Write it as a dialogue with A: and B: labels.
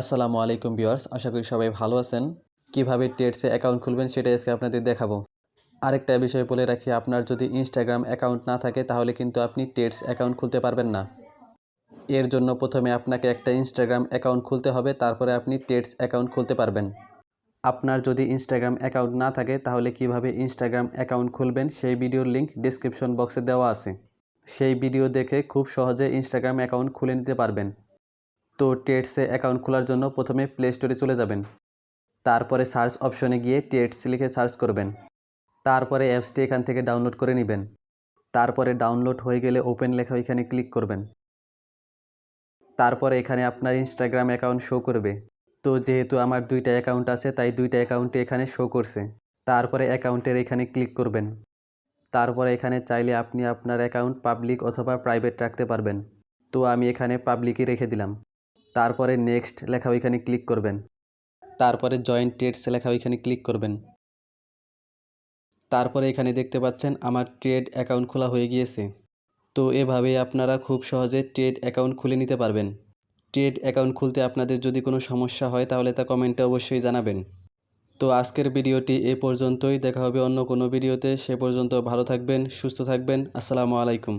A: আসসালামু আলাইকুম ভিউয়ার্স, আশা করি সবাই ভালো আছেন। কীভাবে টেটসে অ্যাকাউন্ট খুলবেন সেটা আজকে আপনাদের দেখাবো। আরেকটা বিষয় বলে রাখি, আপনার যদি ইনস্টাগ্রাম অ্যাকাউন্ট না থাকে, তাহলে কিন্তু আপনি টেটস অ্যাকাউন্ট খুলতে পারবেন না। এর জন্য প্রথমে আপনাকে একটা ইনস্টাগ্রাম অ্যাকাউন্ট খুলতে হবে, তারপরে আপনি টেটস অ্যাকাউন্ট খুলতে পারবেন। আপনার যদি ইনস্টাগ্রাম অ্যাকাউন্ট না থাকে, তাহলে কীভাবে ইনস্টাগ্রাম অ্যাকাউন্ট খুলবেন, সেই ভিডিওর লিংক ডিসক্রিপশন বক্সে দেওয়া আছে। সেই ভিডিও দেখে খুব সহজে ইনস্টাগ্রাম অ্যাকাউন্ট খুলে নিতে পারবেন। তো টেটসে অ্যাকাউন্ট খোলার জন্য প্রথমে প্লে স্টোরে চলে যাবেন। তারপরে সার্চ অপশনে গিয়ে টেটস লিখে সার্চ করবেন। তারপরে অ্যাপসটি এখান থেকে ডাউনলোড করে নেবেন। তারপরে ডাউনলোড হয়ে গেলে ওপেন লেখা এখানে ক্লিক করবেন। তারপরে এখানে আপনার ইনস্টাগ্রাম অ্যাকাউন্ট শো করবে। তো যেহেতু আমার দুইটা অ্যাকাউন্ট আছে, তাই দুইটা অ্যাকাউন্টে এখানে শো করছে। তারপরে অ্যাকাউন্টের এখানে ক্লিক করবেন। তারপরে এখানে চাইলে আপনি আপনার অ্যাকাউন্ট পাবলিক অথবা প্রাইভেট রাখতে পারবেন। তো আমি এখানে পাবলিকই রেখে দিলাম। তারপরে নেক্সট লেখা ওইখানে ক্লিক করবেন। তারপরে জয়েন্ট ট্রেডস লেখা ওইখানে ক্লিক করবেন। তারপরে এখানে দেখতে পাচ্ছেন আমার ট্রেড অ্যাকাউন্ট খোলা হয়ে গিয়েছে। তো এভাবেই আপনারা খুব সহজে ট্রেড অ্যাকাউন্ট খুলে নিতে পারবেন। ট্রেড অ্যাকাউন্ট খুলতে আপনাদের যদি কোনো সমস্যা হয় তাহলে তা কমেন্টে অবশ্যই জানাবেন। তো আজকের ভিডিওটি এ পর্যন্তই। দেখা হবে অন্য কোনো ভিডিওতে। সে পর্যন্ত ভালো থাকবেন, সুস্থ থাকবেন। আসসালামু আলাইকুম।